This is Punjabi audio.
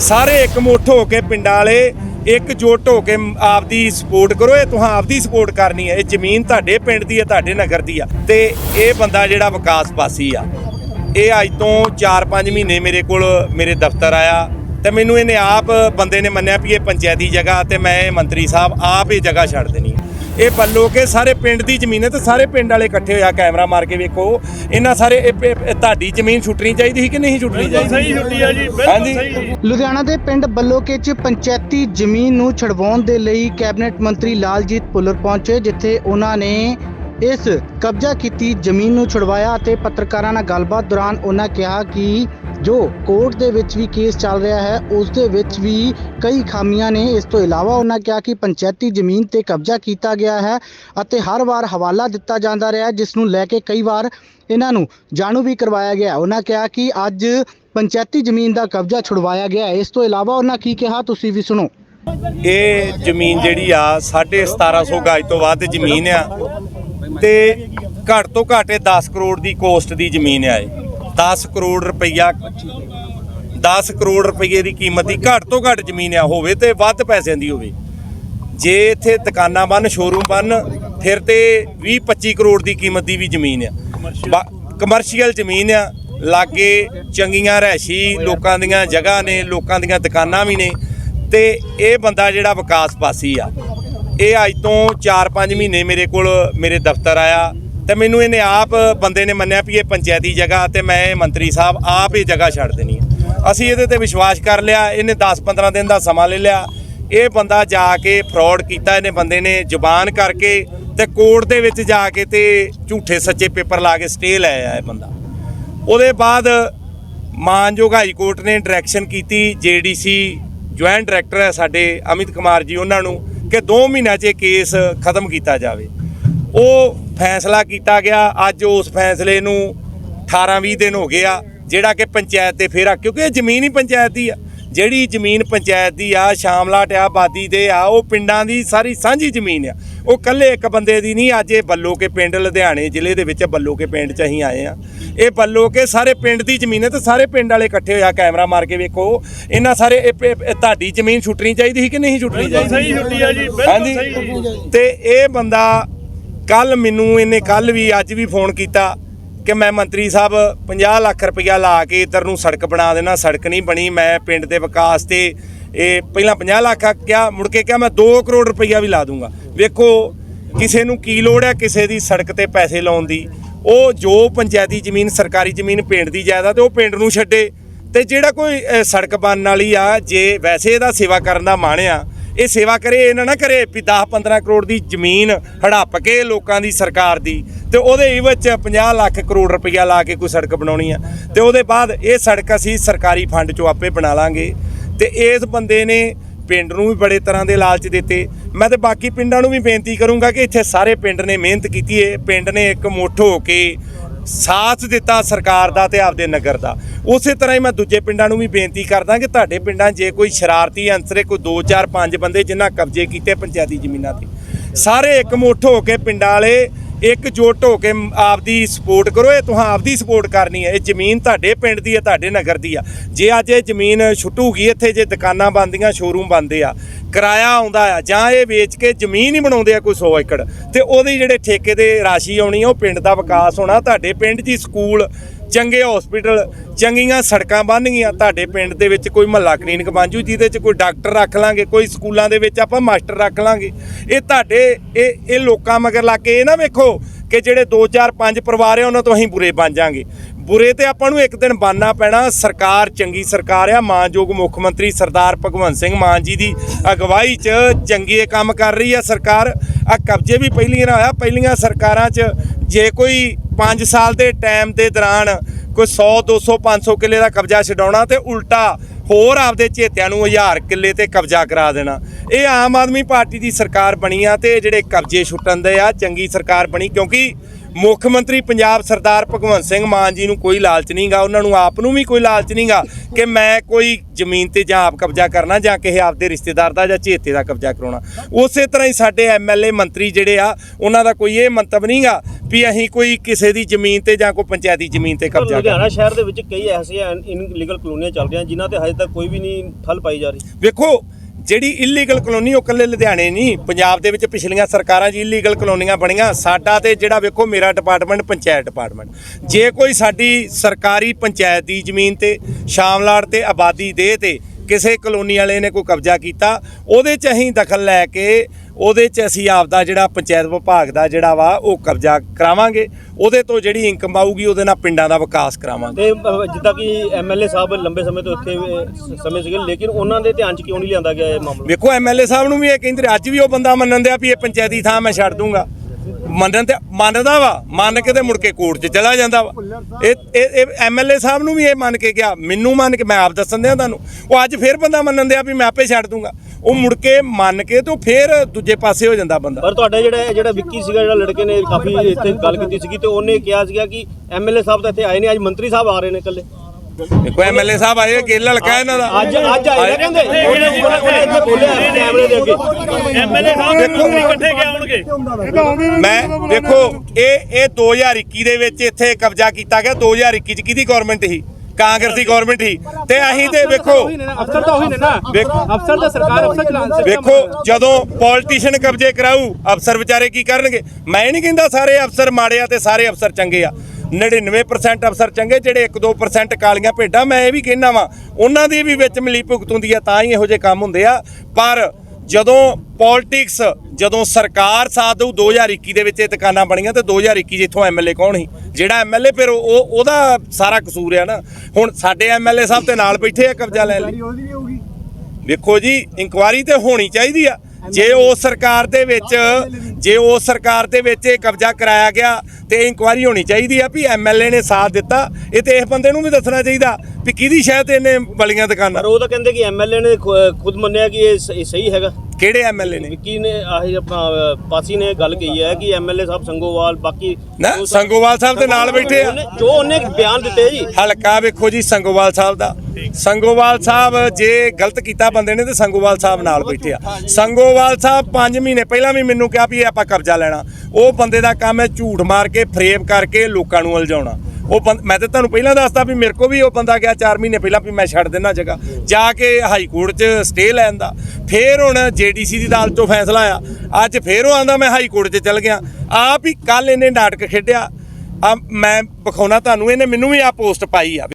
ਸਾਰੇ ਇੱਕ ਮੁੱਠ ਹੋ ਕੇ ਪਿੰਡਾਂ ਵਾਲੇ ਇੱਕ ਇਕਜੁੱਟ ਹੋ ਕੇ ਆਪਦੀ ਸਪੋਰਟ ਕਰੋ, ਇਹ ਤੁਹਾਂ ਆਪਦੀ ਸਪੋਰਟ ਕਰਨੀ ਹੈ। ਇਹ ਜ਼ਮੀਨ ਤੁਹਾਡੇ ਪਿੰਡ ਦੀ ਹੈ, ਤੁਹਾਡੇ ਨਗਰ ਦੀ ਆ। ਤੇ ਇਹ ਬੰਦਾ ਜਿਹੜਾ ਵਿਕਾਸ ਪਾਸੀ ਆ, ਇਹ ਅੱਜ ਤੋਂ 4-5 ਮਹੀਨੇ ਮੇਰੇ ਕੋਲ ਮੇਰੇ ਦਫ਼ਤਰ ਆਇਆ ਤੇ ਮੈਨੂੰ ਇਹਨੇ ਆਪ ਬੰਦੇ ਨੇ ਮੰਨਿਆ ਵੀ ਇਹ ਪੰਚਾਇਤੀ ਜਗ੍ਹਾ ਤੇ ਮੈਂ ਇਹ ਮੰਤਰੀ ਸਾਹਿਬ ਆਪ ਇਹ ਜਗ੍ਹਾ ਛੱਡ ਦੇਣੀ ਇਹ ਬੱਲੋ ਕੇ ਸਾਰੇ ਪਿੰਡ ਦੀ ਜ਼ਮੀਨ ਹੈ ਤੇ ਸਾਰੇ ਪਿੰਡ ਵਾਲੇ ਇਕੱਠੇ ਹੋਇਆ ਕੈਮਰਾ ਮਾਰ ਕੇ ਵੇਖੋ। ਇਹਨਾਂ ਸਾਰੇ ਤੁਹਾਡੀ ਜ਼ਮੀਨ ਛੁੱਟਣੀ ਚਾਹੀਦੀ ਸੀ ਕਿ ਨਹੀਂ ਛੁੱਟਣੀ ਚਾਹੀਦੀ? ਸਹੀ ਛੁੱਟੀ ਆ ਜੀ ਹਾਂਜੀ। ਬਿਲਕੁਲ ਸਹੀ ਲੁਧਿਆਣਾ ਦੇ ਪਿੰਡ ਬੱਲੋਕੇ 'ਚ ਪੰਚਾਇਤੀ ਜ਼ਮੀਨ ਨੂੰ ਛਡਵਾਉਣ ਦੇ ਲਈ ਕੈਬਨਿਟ ਮੰਤਰੀ ਲਾਲਜੀਤ ਭੁੱਲਰ ਪਹੁੰਚੇ ਜਿੱਥੇ ਉਹਨਾਂ ਨੇ ਇਸ ਕਬਜ਼ਾ ਕੀਤੀ ਜ਼ਮੀਨ ਨੂੰ ਛੁਡਵਾਇਆ ਅਤੇ ਪੱਤਰਕਾਰਾਂ ਨਾਲ ਗੱਲਬਾਤ ਦੌਰਾਨ ਉਹਨਾਂ ਕਿਹਾ ਕਿ ਜੋ ਕੋਰਟ ਦੇ ਵਿੱਚ ਵੀ ਕੇਸ ਚੱਲ ਰਿਹਾ ਹੈ, ਉਸ ਦੇ ਵਿੱਚ ਵੀ ਕਈ ਖਾਮੀਆਂ ਨੇ। ਇਸ ਤੋਂ ਇਲਾਵਾ ਉਹਨਾਂ ਕਿਹਾ ਕਿ ਪੰਚਾਇਤੀ ਜ਼ਮੀਨ ਤੇ ਕਬਜ਼ਾ ਕੀਤਾ ਗਿਆ ਹੈ ਅਤੇ ਹਰ ਵਾਰ ਹਵਾਲਾ ਦਿੱਤਾ ਜਾਂਦਾ ਰਿਹਾ, ਜਿਸ ਨੂੰ ਲੈ ਕੇ ਕਈ ਵਾਰ ਇਹਨਾਂ ਨੂੰ ਜਾਣੂ ਵੀ ਕਰਵਾਇਆ ਗਿਆ। ਉਹਨਾਂ ਕਿਹਾ ਕਿ ਅੱਜ ਪੰਚਾਇਤੀ ਜ਼ਮੀਨ ਦਾ ਕਬਜ਼ਾ ਛੁਡਵਾਇਆ ਗਿਆ ਇਸ ਤੋਂ ਇਲਾਵਾ ਉਹਨਾਂ ਕੀ ਕਿਹਾ, ਤੁਸੀਂ ਵੀ ਸੁਣੋ। ਇਹ ਜ਼ਮੀਨ ਜਿਹੜੀ ਆ 1750 ਗਾਜ ਤੋਂ ਵੱਧ ਜ਼ਮੀਨ ਆ ਤੇ ਘੱਟ ਤੋਂ ਘੱਟ ਇਹ 10 ਕਰੋੜ ਦੀ ਕੋਸਟ ਦੀ ਜ਼ਮੀਨ ਆ ਇਹ। 10 ਕਰੋੜ ਰੁਪਈਆ 10 ਕਰੋੜ ਰੁਪਏ ਦੀ ਕੀਮਤ ਦੀ ਘੱਟ ਤੋਂ ਘੱਟ ਜ਼ਮੀਨ ਆ ਹੋਵੇ ਤੇ ਵੱਧ ਪੈਸਿਆਂ ਦੀ ਹੋਵੇ। ਜੇ ਇੱਥੇ ਦੁਕਾਨਾਂ ਬਣ ਸ਼ੋਰੂਮ ਬਣ ਫਿਰ ਤੇ 20 25 ਕਰੋੜ ਦੀ ਕੀਮਤ ਦੀ ਵੀ ਜ਼ਮੀਨ ਆ। ਕਮਰਸ਼ੀਅਲ ਜ਼ਮੀਨ ਆ ਲਾਗੇ ਚੰਗੀਆਂ ਰਹਿਸ਼ੀ ਲੋਕਾਂ ਦੀਆਂ ਜਗ੍ਹਾ ਨੇ ਲੋਕਾਂ ਦੀਆਂ ਦੁਕਾਨਾਂ ਵੀ ਨੇ ਤੇ ਇਹ ਬੰਦਾ ਜਿਹੜਾ ਵਿਕਾਸ ਪਾਸੀ ਆ ਇਹ ਅੱਜ ਤੋਂ 4-5 ਮਹੀਨੇ ਮੇਰੇ ਕੋਲ ਮੇਰੇ ਦਫ਼ਤਰ ਆਇਆ। ਤੇ ਮੈਨੂੰ ਇਹਨੇ ਆਪ ਬੰਦੇ ਨੇ ਮੰਨਿਆ ਵੀ ਇਹ ਪੰਚਾਇਤੀ ਜਗ੍ਹਾ ਤੇ ਮੈਂ ਮੰਤਰੀ ਸਾਹਿਬ ਆਪ ਇਹ ਜਗ੍ਹਾ ਛੱਡ ਦੇਣੀ ਹੈ। ਅਸੀਂ ਇਹਦੇ ਤੇ ਵਿਸ਼ਵਾਸ ਕਰ ਲਿਆ, ਇਹਨੇ 10-15 ਦਿਨ ਦਾ ਸਮਾਂ ਲੈ ਲਿਆ। ਇਹ ਬੰਦਾ ਜਾ ਕੇ ਫਰਾਡ ਕੀਤਾ, ਇਹਨੇ ਬੰਦੇ ਨੇ ਜ਼ੁਬਾਨ ਕਰਕੇ ਤੇ ਕੋਰਟ ਦੇ ਵਿੱਚ ਜਾ ਕੇ ਤੇ ਝੂਠੇ ਸੱਚੇ ਪੇਪਰ ਲਾ ਕੇ ਸਟੇ ਲੈ ਆਇਆ ਇਹ ਬੰਦਾ। ਉਹਦੇ ਬਾਅਦ ਮਾਨਯੋਗ ਹਾਈ ਕੋਰਟ ਨੇ ਡਾਇਰੈਕਸ਼ਨ ਕੀਤੀ ਜੀਡੀਸੀ ਜੁਆਇੰਟ ਡਾਇਰੈਕਟਰ ਹੈ ਸਾਡੇ ਅਮਿਤ ਕੁਮਾਰ ਜੀ ਉਹਨਾਂ ਨੂੰ ਕਿ 2 ਮਹੀਨਿਆਂ 'ਚ ਇਹ ਕੇਸ ਖਤਮ ਕੀਤਾ ਜਾਵੇ। ਉਹ ਫੈਸਲਾ ਕੀਤਾ ਗਿਆ। ਅੱਜ ਉਸ ਫੈਸਲੇ ਨੂੰ 18-20 ਦਿਨ ਹੋ ਗਏ ਆ ਜਿਹੜਾ ਕਿ ਪੰਚਾਇਤ ਤੇ ਫੇਰਾ ਕਿਉਂਕਿ ਇਹ ਜ਼ਮੀਨ ਹੀ ਪੰਚਾਇਤ ਦੀ ਆ। ਜਿਹੜੀ ਜ਼ਮੀਨ ਪੰਚਾਇਤ ਦੀ ਆ ਸ਼ਾਮਲਾਟ ਆ ਆਬਾਦੀ ਦੇ ਆ ਉਹ ਪਿੰਡਾਂ ਦੀ ਸਾਰੀ ਸਾਂਝੀ ਜ਼ਮੀਨ ਆ। ਉਹ ਕੱਲੇ ਇੱਕ ਬੰਦੇ ਦੀ ਨਹੀਂ ਅੱਜ ਇਹ ਬੱਲੋ ਕੇ ਪਿੰਡ ਲੁਧਿਆਣੇ ਜ਼ਿਲ੍ਹੇ ਦੇ ਵਿੱਚ ਬੱਲੋ ਕੇ ਪਿੰਡ 'ਚ ਅਸੀਂ ਆਏ ਆ। ਇਹ ਬੱਲੋ ਕੇ ਸਾਰੇ ਪਿੰਡ ਦੀ ਜ਼ਮੀਨ ਹੈ ਤੇ ਸਾਰੇ ਪਿੰਡ ਵਾਲੇ ਇਕੱਠੇ ਹੋਇਆ ਕੈਮਰਾ ਮਾਰ ਕੇ ਵੇਖੋ। ਇਹਨਾਂ ਸਾਰੇ ਇਹ- ਤੁਹਾਡੀ ਜ਼ਮੀਨ ਛੁੱਟਣੀ ਚਾਹੀਦੀ ਸੀ ਕਿ ਨਹੀਂ ਛੁੱਟਣੀ ਚਾਹੀਦੀ? ਸਹੀ ਛੁੱਟੀ ਆ ਜੀ ਬਿਲਕੁਲ ਹਾਂਜੀ। ਸਹੀ ਤੇ ਇਹ ਬੰਦਾ ਕੱਲ ਮੈਨੂੰ ਇਹਨੇ ਕੱਲ ਵੀ, ਅੱਜ ਵੀ ਫੋਨ ਕੀਤਾ ਕਿ ਮੈਂ ਮੰਤਰੀ ਸਾਹਿਬ 50 ਲੱਖ ਰੁਪਇਆ ਲਾ ਕੇ ਇੱਧਰ ਨੂੰ ਸੜਕ ਬਣਾ ਦੇਣਾ, ਸੜਕ ਨਹੀਂ ਬਣੀ। ਮੈਂ ਪਿੰਡ ਦੇ ਵਿਕਾਸ ਤੇ ਇਹ ਪਹਿਲਾਂ 50 ਲੱਖ ਕਿਹਾ ਮੁੜ ਕੇ ਕਿਹਾ ਮੈਂ 2 ਕਰੋੜ ਰੁਪਇਆ ਵੀ ਲਾ ਦੂੰਗਾ। ਵੇਖੋ, ਕਿਸੇ ਨੂੰ ਕੀ ਲੋੜ ਹੈ ਕਿਸੇ ਦੀ ਸੜਕ ਤੇ ਪੈਸੇ ਲਾਉਣ ਦੀ? ਉਹ ਜੋ ਪੰਚਾਇਤੀ ਜ਼ਮੀਨ, ਸਰਕਾਰੀ ਜ਼ਮੀਨ ਪਿੰਡ ਦੀ ਜਾਇਦਾਦ, ਉਹ ਪਿੰਡ ਨੂੰ ਛੱਡੇ। ਤੇ ਜਿਹੜਾ ਕੋਈ ਸੜਕ ਬਣਨ ਵਾਲੀ ਆ, ਜੇ ਵੈਸੇ ਇਹਦਾ ਸੇਵਾ ਕਰਨ ਦਾ ਮਾਣ ਆ ਇਹ ਸੇਵਾ ਕਰੇ, ਇਹ ਨਾ ਕਰੇ ਵੀ 10 15 ਕਰੋੜ ਦੀ ਜ਼ਮੀਨ ਹੜੱਪ ਕੇ ਲੋਕਾਂ ਦੀ ਸਰਕਾਰ ਦੀ ਤੇ ਉਹਦੇ ਵਿੱਚ 50 ਲੱਖ ਕਰੋੜ ਰੁਪਈਆ ਲਾ ਕੇ ਕੋਈ ਸੜਕ ਬਣਾਉਣੀ ਆ। ਤੇ ਉਹਦੇ ਬਾਅਦ ਇਹ ਸੜਕ ਅਸੀਂ ਸਰਕਾਰੀ ਫੰਡ ਚੋਂ ਆਪੇ ਬਣਾ ਲਾਂਗੇ। ਤੇ ਇਸ ਬੰਦੇ ਨੇ ਪਿੰਡ ਨੂੰ ਵੀ ਬੜੇ ਤਰ੍ਹਾਂ ਦੇ ਲਾਲਚ ਦਿੱਤੇ। ਮੈਂ ਤੇ ਬਾਕੀ ਪਿੰਡਾਂ ਨੂੰ ਵੀ ਬੇਨਤੀ ਕਰੂੰਗਾ ਕਿ ਇੱਥੇ ਸਾਰੇ ਪਿੰਡ ਨੇ ਮਿਹਨਤ ਕੀਤੀ ਏ। ਪਿੰਡ ਨੇ ਇੱਕ ਮੁੱਠ ਹੋ ਕੇ ਸਾਥ ਦਿੱਤਾ ਸਰਕਾਰ ਦਾ ਤੇ ਆਪਦੇ ਨਗਰ ਦਾ। ਉਸੇ ਤਰ੍ਹਾਂ ਹੀ ਮੈਂ ਦੂਜੇ ਪਿੰਡਾਂ ਨੂੰ ਵੀ ਬੇਨਤੀ ਕਰਦਾ ਕਿ ਤੁਹਾਡੇ ਪਿੰਡਾਂ ਜੇ ਕੋਈ ਸ਼ਰਾਰਤੀ ਅੰਸਰੇ ਕੋਈ 2 4 5 ਬੰਦੇ ਜਿਨ੍ਹਾਂ ਕਬਜ਼ੇ ਕੀਤੇ ਪੰਚਾਇਤੀ ਜ਼ਮੀਨਾਂ ਤੇ, ਸਾਰੇ ਇੱਕ ਮੁੱਠ ਹੋ ਕੇ ਪਿੰਡਾਂ ਵਾਲੇ ਇੱਕ ਇਕਜੁੱਟ ਹੋ ਕੇ ਆਪਦੀ ਸਪੋਰਟ ਕਰੋ, ਇਹ ਤੁਹਾਂ ਆਪਦੀ ਸਪੋਰਟ ਕਰਨੀ ਹੈ। ਇਹ ਜ਼ਮੀਨ ਤੁਹਾਡੇ ਪਿੰਡ ਦੀ ਹੈ, ਤੁਹਾਡੇ ਨਗਰ ਦੀ ਆ। ਜੇ ਅੱਜ ਇਹ ਜ਼ਮੀਨ ਛੁੱਟੂਗੀ, ਇੱਥੇ ਜੇ ਦੁਕਾਨਾਂ ਬਣਦੀਆਂ ਸ਼ੋਰੂਮ ਬਣਦੇ ਆ, ਕਿਰਾਇਆ ਆਉਂਦਾ ਆ, ਜਾਂ ਇਹ ਵੇਚ ਕੇ ਜ਼ਮੀਨ ਹੀ ਬਣਾਉਂਦੇ ਆ ਕੋਈ 100 ਏਕੜ, ਤੇ ਉਹਦੀ ਜਿਹੜੇ ਠੇਕੇ ਦੇ ਰਾਸ਼ੀ ਆਉਣੀ ਆ, ਉਹ ਪਿੰਡ ਦਾ ਵਿਕਾਸ ਹੋਣਾ, ਤੁਹਾਡੇ ਪਿੰਡ 'ਚ ਹੀ ਸਕੂਲ ਚੰਗੇ ਹਸਪੀਟਲ ਚੰਗੀਆਂ ਸੜਕਾਂ ਬਣਨਗੀਆਂ ਤੁਹਾਡੇ ਪਿੰਡ ਦੇ ਵਿੱਚ ਕੋਈ ਮਹੱਲਾ ਕਲੀਨਿਕ ਬਣ ਜੂ, ਜਿਹਦੇ 'ਚ ਕੋਈ ਡਾਕਟਰ ਰੱਖ ਲਾਂਗੇ, ਕੋਈ ਸਕੂਲਾਂ ਦੇ ਵਿੱਚ ਆਪਾਂ ਮਾਸਟਰ ਰੱਖ ਲਾਂਗੇ। ਇਹ ਤੁਹਾਡੇ, ਇਹ ਇਹ ਲੋਕਾਂ ਮਗਰ ਲਾ ਕੇ ਇਹ ਨਾ ਵੇਖੋ ਕਿ ਜਿਹੜੇ 2 4 5 ਪਰਿਵਾਰ ਆ, ਉਹਨਾਂ ਤੋਂ ਅਸੀਂ ਬੁਰੇ ਬਣ ਜਾਾਂਗੇ। ਬੁਰੇ ਤੇ ਆਪਾਂ ਨੂੰ ਇੱਕ ਦਿਨ ਬਣਨਾ ਪੈਣਾ, ਸਰਕਾਰ ਚੰਗੀ ਸਰਕਾਰ ਆ, ਮਾਨਯੋਗ ਮੁੱਖ ਮੰਤਰੀ ਸਰਦਾਰ ਭਗਵੰਤ ਸਿੰਘ ਮਾਨ ਜੀ ਦੀ ਅਗਵਾਈ 'ਚ ਚੰਗੇ ਕੰਮ ਕਰ ਰਹੀ ਆ ਸਰਕਾਰ। ਆ ਕਬਜ਼ੇ ਵੀ ਪਹਿਲੀਆਂ ਨਾ ਹੋਇਆ ਪਹਿਲੀਆਂ ਸਰਕਾਰਾਂ 'ਚ ਜੇ ਕੋਈ 5 ਸਾਲ ਦੇ ਟਾਈਮ ਦੇ ਦੌਰਾਨ ਕੋਈ 100 200 500 ਕਿੱਲੇ ਦਾ ਕਬਜ਼ਾ ਛਡਾਉਣਾ ਤੇ ਉਲਟਾ ਹੋਰ ਆਪਦੇ ਚੇਤਿਆਂ ਨੂੰ 1000 ਕਿੱਲੇ ਤੇ ਕਬਜ਼ਾ ਕਰਾ ਦੇਣਾ। ਇਹ ਆਮ ਆਦਮੀ ਪਾਰਟੀ ਦੀ ਸਰਕਾਰ ਬਣੀ ਆ ਤੇ ਜਿਹੜੇ ਕਬਜ਼ੇ ਛੁੱਟਣ ਦੇ ਆ, ਚੰਗੀ ਸਰਕਾਰ ਬਣੀ ਕਿਉਂਕਿ ਮੁੱਖ ਮੰਤਰੀ ਪੰਜਾਬ ਸਰਦਾਰ ਭਗਵੰਤ ਸਿੰਘ ਮਾਨ ਜੀ ਨੂੰ ਕੋਈ ਲਾਲਚ ਨਹੀਂਗਾ ਉਹਨਾਂ ਨੂੰ ਆਪ ਨੂੰ ਵੀ ਕੋਈ ਲਾਲਚ ਨਹੀਂਗਾ ਕਿ ਮੈਂ ਕੋਈ ਜ਼ਮੀਨ ਤੇ ਜਾਂ ਆਪ ਕਬਜ਼ਾ ਕਰਨਾ ਜਾਂ ਕਿਸੇ ਆਪਦੇ ਰਿਸ਼ਤੇਦਾਰ ਦਾ ਜਾਂ ਚੇਤੇ ਦਾ ਕਬਜ਼ਾ ਕਰਾਉਣਾ। ਉਸੇ ਤਰ੍ਹਾਂ ਹੀ ਸਾਡੇ ਐਮਐਲਏ ਮੰਤਰੀ ਜਿਹੜੇ ਆ, ਉਹਨਾਂ ਦਾ ਕੋਈ ਇਹ ਮੰਤਵ ਨਹੀਂਗਾ ਵੀ ਅਸੀਂ ਕੋਈ ਕਿਸੇ ਦੀ ਜ਼ਮੀਨ ਤੇ ਜਾਂ ਕੋਈ ਪੰਚਾਇਤੀ ਜ਼ਮੀਨ ਤੇ ਕਬਜ਼ਾ ਕਰਨਾ ਲੁਧਿਆਣਾ ਸ਼ਹਿਰ ਦੇ ਵਿੱਚ ਕਈ ਐਸੀਆਂ ਇਨਲੀਗਲ ਕਲੋਨੀਆਂ ਚੱਲ ਰਹੀਆਂ ਜਿਨ੍ਹਾਂ ਤੇ ਹਜੇ ਤੱਕ ਕੋਈ ਵੀ ਨਹੀਂ ਠੱਲ ਪਾਈ ਜਾ ਰਹੀ। ਵੇਖੋ ਜਿਹੜੀ ਇਲੀਗਲ ਕਲੋਨੀ ਉਹ ਕੱਲੇ ਲੁਧਿਆਣੇ ਨਹੀਂ ਪੰਜਾਬ ਦੇ ਵਿੱਚ ਪਿਛਲੀਆਂ ਸਰਕਾਰਾਂ 'ਚ ਇਲੀਗਲ ਕਲੋਨੀਆਂ ਬਣੀਆਂ। ਸਾਡਾ ਤੇ ਜਿਹੜਾ ਵੇਖੋ ਮੇਰਾ ਡਿਪਾਰਟਮੈਂਟ ਪੰਚਾਇਤ ਡਿਪਾਰਟਮੈਂਟ ਜੇ ਕੋਈ ਸਾਡੀ ਸਰਕਾਰੀ ਪੰਚਾਇਤ ਦੀ ਜ਼ਮੀਨ ਤੇ ਸ਼ਾਮਲਾੜ ਤੇ ਆਬਾਦੀ ਦੇ ਤੇ ਕਿਸੇ ਕਲੋਨੀ ਵਾਲੇ ਨੇ ਕੋਈ ਕਬਜ਼ਾ ਕੀਤਾ ਉਹਦੇ 'ਚ ਅਸੀਂ ਦਖਲ ਲੈ ਕੇ ਉਹਦੇ 'ਚ ਅਸੀਂ ਆਪਦਾ ਜਿਹੜਾ ਪੰਚਾਇਤ ਵਿਭਾਗ ਦਾ ਜਿਹੜਾ ਵਾ ਉਹ ਕਬਜ਼ਾ ਕਰਾਵਾਂਗੇ। ਉਹਦੇ ਤੋਂ ਜਿਹੜੀ ਇਨਕਮ ਆਊਗੀ ਉਹਦੇ ਨਾਲ ਪਿੰਡਾਂ ਦਾ ਵਿਕਾਸ ਕਰਾਵਾਂਗੇ। ਤੇ ਅਹ, ਜਿੱਦਾਂ ਕਿ ਐਮਐਲਏ ਸਾਹਿਬ ਲੰਬੇ ਸਮੇਂ ਤੋਂ ਇੱਥੇ ਅਹ, ਸਮੇਂ ਸੀਗੇ ਲੇਕਿਨ ਉਹਨਾਂ ਦੇ ਧਿਆਨ 'ਚ ਕਿਉਂ ਨਹੀਂ ਲਿਆਂਦਾ ਗਿਆ ਇਹ ਮਾਮਲਾ? ਵੇਖੋ ਐਮਐਲਏ ਸਾਹਿਬ ਨੂੰ ਵੀ ਇਹ ਕਹਿੰਦੇ ਰਹੇ, ਅੱਜ ਵੀ ਉਹ ਬੰਦਾ ਮੰਨਣ ਦਿਆ ਵੀ ਇਹ ਪੰਚਾਇਤੀ ਥਾਂ ਮੈਂ ਛੱਡ ਦੂੰਗਾ। ਮੰਨਣ ਤੇ ਮੰਨਦਾ ਵਾ ਮੰਨ ਕੇ ਤੇ ਮੁੜ ਕੇ ਕੋਰਟ 'ਚ ਚਲਾ ਜਾਂਦਾ ਵਾ। ਇਹ ਇਹ ਐਮਐਲਏ ਸਾਹਿਬ ਨੂੰ ਵੀ ਇਹ ਮੰਨ ਕੇ ਗਿਆ ਮੈਨੂੰ ਮੰਨ ਕੇ ਮੈਂ ਆਪ ਦੱਸਣ ਦਿਆਂ ਤੁਹਾਨੂੰ ਉਹ ਅੱਜ ਫੇਰ ਬੰਦਾ ਮੰਨਣ ਦਿਆ ਵੀ ਮੈਂ ਆਪੇ ਛੱਡ ਦੂੰਗਾ। ਉਹ ਮੁੜ ਕੇ ਮੰਨ ਕੇ ਤੇ ਉਹ ਫੇਰ ਦੂਜੇ ਪਾਸੇ ਹੋ ਜਾਂਦਾ ਬੰਦਾ। ਪਰ ਤੁਹਾਡਾ ਜਿਹੜਾ ਜਿਹੜਾ ਵਿੱਕੀ ਸੀਗਾ ਜਿਹੜਾ ਲੜਕੇ ਨੇ ਕਾਫੀ ਇੱਥੇ ਗੱਲ ਕੀਤੀ ਸੀਗੀ ਤੇ ਉਹਨੇ ਕਿਹਾ ਸੀਗਾ ਕਿ ਐਮਐਲਏ ਸਾਹਿਬ ਤਾਂ ਇੱਥੇ ਆਏ ਨਹੀਂ ਅੱਜ ਮੰਤਰੀ ਸਾਹਿਬ ਆ ਰਹੇ ਨੇ ਇਕੱਲੇ। ਦੇਖੋ ਐਮਐਲਏ ਸਾਹਿਬ ਆਏ ਗੇਲ ਹਲਕਾ ਇਹਨਾਂ ਦਾ। ਅੱਜ ਅੱਜ ਆਏ ਨੇ ਕਹਿੰਦੇ। ਉਹਨੇ ਉਹਨੇ ਇੱਥੇ ਬੋਲਿਆ ਕੈਮਰੇ ਦੇ ਅੱਗੇ। ਐਮਐਲਏ ਸਾਹਿਬ ਮੰਤਰੀ ਇਕੱਠੇ ਕਿ ਆਉਣਗੇ? ਮੈਂ ਦੇਖੋ ਇਹ ਇਹ 2021 ਦੇ ਵਿੱਚ ਇੱਥੇ ਕਬਜ਼ਾ ਕੀਤਾ ਗਿਆ 2021 ਚ ਕਿਹਦੀ ਗਵਰਨਮੈਂਟ ਸੀ? ਕਾਂਗਰਸੀ ਗਵਰਨਮੈਂਟ ਸੀ ਤੇ ਅਸੀਂ ਤੇ ਵੇਖੋ ਅਫਸਰ ਤਾਂ ਉਹੀ ਨੇ ਨਾ। ਵੇਖੋ। ਅਫਸਰ ਦਾ ਸਰਕਾਰ ਅਫਸਰ ਚਲਾਉਣ ਵੇਖੋ ਜਦੋਂ ਪੋਲੀਟੀਸ਼ੀਅਨ ਕਬਜ਼ੇ ਕਰਾਊ ਅਫਸਰ ਵਿਚਾਰੇ ਕੀ ਕਰਨਗੇ? ਮੈਂ ਨਹੀਂ ਕਹਿੰਦਾ ਸਾਰੇ ਅਫਸਰ ਮਾੜੇ ਆ ਤੇ ਸਾਰੇ ਅਫਸਰ ਚੰਗੇ ਆ। 99% ਅਫਸਰ ਚੰਗੇ ਜਿਹੜੇ 1-2% ਕਾਲੀਆਂ ਭੇਡਾਂ ਮੈਂ ਇਹ ਵੀ ਕਹਿਣਾ ਵਾਂ ਉਹਨਾਂ ਦੀ ਵੀ ਵਿੱਚ ਮਿਲੀ ਭੁਗਤ ਹੁੰਦੀ ਆ ਤਾਂ ਹੀ ਇਹੋ ਜਿਹੇ ਕੰਮ ਹੁੰਦੇ ਆ। ਪਰ ਜਦੋਂ ਪੋਲਿਟਿਕਸ ਜਦੋਂ ਸਰਕਾਰ ਸਾਥ ਦਊ 2021 ਦੇ ਵਿੱਚ ਇਹ ਦੁਕਾਨਾਂ ਬਣੀਆਂ ਤੇ 2021 ਚ ਇੱਥੋਂ ਐਮਐਲਏ ਕੌਣ ਸੀ? ਜਿਹੜਾ ਐਮਐਲਏ ਫਿਰ ਉਹ ਉਹਦਾ ਸਾਰਾ ਕਸੂਰ ਆ ਨਾ। ਹੁਣ ਸਾਡੇ ਐਮਐਲਏ ਸਾਹਿਬ ਤੇ ਨਾਲ ਬੈਠੇ ਆ ਕਬਜ਼ਾ ਲੈਣ ਲਈ। ਵੇਖੋ ਜੀ ਇਨਕੁਆਰੀ ਤੇ ਹੋਣੀ ਚਾਹੀਦੀ ਆ। ਜੇ ਉਸ ਸਰਕਾਰ ਦੇ ਵਿੱਚ ਜੇ ਉਸ ਸਰਕਾਰ ਦੇ ਵਿੱਚ ਇਹ ਕਬਜ਼ਾ ਕਰਾਇਆ ਗਿਆ ਤੇ ਇਨਕੁਆਰੀ ਹੋਣੀ ਚਾਹੀਦੀ ਆ ਵੀ ਐਮਐਲਏ ਨੇ ਸਾਥ ਦਿੱਤਾ ਇਹ ਤੇ ਇਸ ਬੰਦੇ ਨੂੰ ਵੀ ਦੱਸਣਾ ਚਾਹੀਦਾ ਵੀ ਕਿਹਦੀ ਸ਼ਾਇਦ ਇਹਨੇ ਬਲੀਆਂ ਦੁਕਾਨਾਂ। ਪਰ ਉਹ ਤਾਂ ਕਹਿੰਦੇ ਕਿ ਐਮਐਲਏ ਨੇ ਖੁਦ ਮੰਨਿਆ ਕਿ ਇਹ ਸ- ਇਹ ਸਹੀ ਹੈਗਾ। ਕਿਹੜੇ ਐਮਐਲਏ ਨੇ? ਵਿੱਕੀ ਨੇ ਆਹੀ ਆਪਣਾ ਪਾਸੀ ਨੇ ਗੱਲ ਕਹੀ ਹੈ ਕਿ ਐਮਐਲਏ ਸਾਹਿਬ ਸੰਗੋਵਾਲ ਬਾਕੀ ਨਾ ਸੰਗੋਵਾਲ ਸਾਹਿਬ ਦੇ ਨਾਲ ਬੈਠੇ ਆ। ਉਹਨੇ- ਜੋ ਉਹਨੇ ਬਿਆਨ ਦਿੱਤੇ ਜੀ। ਹਲਕਾ ਵੇਖੋ ਜੀ ਸੰਗੋਵਾਲ ਸਾਹਿਬ ਦਾ। ਸੰਗੋਵਾਲ ਸਾਹਿਬ ਜੇ ਗਲਤ ਕੀਤਾ ਬੰਦੇ ਨੇ ਤੇ ਸੰਗੋਵਾਲ ਸਾਹਿਬ ਨਾਲ ਬੈਠੇ ਆ। ਸੰਗੋਵਾਲ ਸਾਹਿਬ 5 ਮਹੀਨੇ ਪਹਿਲਾਂ ਵੀ ਮੈਨੂੰ ਕਿਹਾ ਵੀ ਇਹ ਆਪਾਂ ਕਬਜ਼ਾ ਲੈਣਾ। ਉਹ ਬੰਦੇ ਦਾ ਕੰਮ ਹੈ ਝੂਠ ਮਾਰ ਕੇ, ਫਰੇਬ ਕਰਕੇ ਲੋਕਾਂ ਨੂੰ ਉਲਝਾਉਣਾ। ਉਹ ਮੈਂ ਤੇ ਤੁਹਾਨੂੰ ਪਹਿਲਾਂ ਦੱਸਦਾ ਵੀ ਮੇਰੇ ਕੋ ਵੀ ਉਹ ਬੰਦਾ ਗਿਆ 4 ਮਹੀਨੇ ਪਹਿਲਾਂ ਵੀ ਮੈਂ ਛੱਡ ਦੇਣਾ ਜਗ੍ਹਾ। ਜਾ ਕੇ ਹਾਈ ਕੋਰਟ 'ਚ ਸਟੇ ਲੈਣ ਦਾ। ਫੇਰ ਹੁਣ ਜੀਡੀਸੀ ਦੀ ਅਦਾਲਤ ਤੋਂ ਫੈਸਲਾ ਆਇਆ। ਅੱਜ ਫੇਰ ਉਹ ਆਂਦਾ, ਮੈਂ ਹਾਈ ਕੋਰਟ 'ਚ ਚੱਲ ਗਿਆ। ਆਪ ਹੀ ਕੱਲ ਇਹਨੇ ਨਾਟਕ ਖੇਡਿਆ। ਆ, ਮੈਂ ਵਿਖਾਉਣਾ ਤੁਹਾਨੂੰ, ਇਹਨੇ ਮੈਨੂੰ ਵੀ ਆ ਪੋਸਟ ਪਾਈ ਆ।